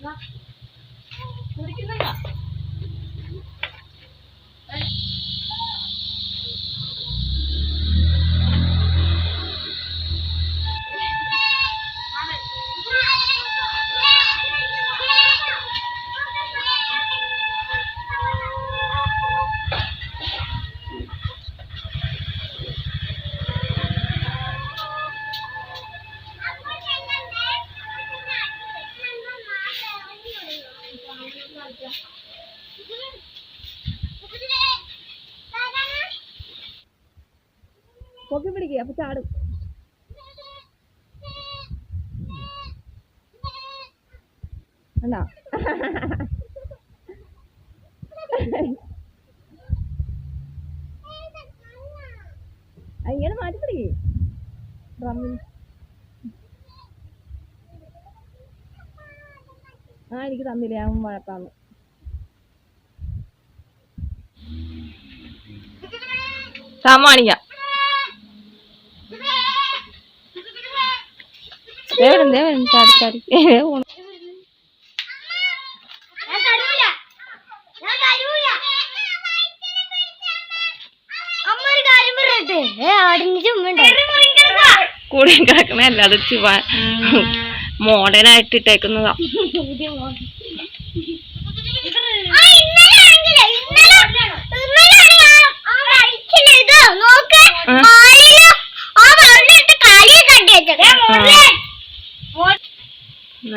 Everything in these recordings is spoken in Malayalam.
Not പൊക്കി പിടിക്കുക അപ്പൊ ചാടും. ഉണ്ടോ ഇങ്ങനെ മാറ്റി പിടിക്കേ. ഡ്രമ്മിൽ ആ എനിക്ക് തന്നില്ല? ഞാൻ വഴക്കാന്ന് കാര്യം പറയട്ടെ? ഏ ആടിന് ചുമ്മുണ്ടോ കൂടെ കിടക്കണല്ല അത് മോഡേൺ ആയിട്ട് ഇട്ടേക്കുന്നതാ ആ.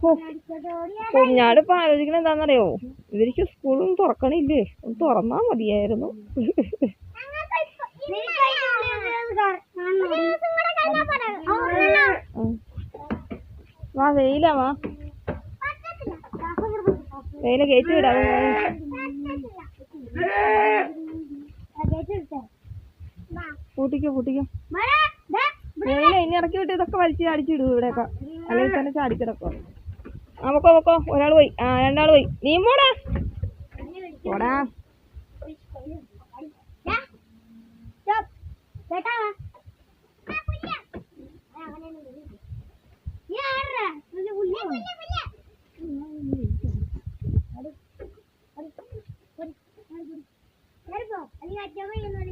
ഓ, കുഞ്ഞാട് ഇപ്പൊ ആലോചിക്കണ എന്താന്നറിയോ ഇവർക്ക് സ്കൂളും തുറക്കണില്ലേ? ഒന്ന് തുറന്നാ മതിയായിരുന്നു. വാ വെയിലാ വാ. വെയില കയറ്റി വിടാ. പൂട്ടിക്കോ പൂട്ടിക്കോ. വെയില ഇനി ഇറക്കി വിട്ട് ഇതൊക്കെ വലിച്ചു അടിച്ചിടൂ ഇവിടെയൊക്കെ. അല്ലെങ്കിൽ തന്നെ ചാടിക്കിടക്കോ. ആ പൊക്കോ ഒരാൾ പോയി. ആ രണ്ടാൾ പോയി. നീ പോടാ. പോടാ. നീ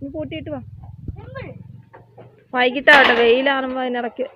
നീ പൂട്ടിയിട്ട് വാ. വൈകിട്ടാവട്ടെ വെയിലാണുമ്പോ അതിനിടയ്ക്ക്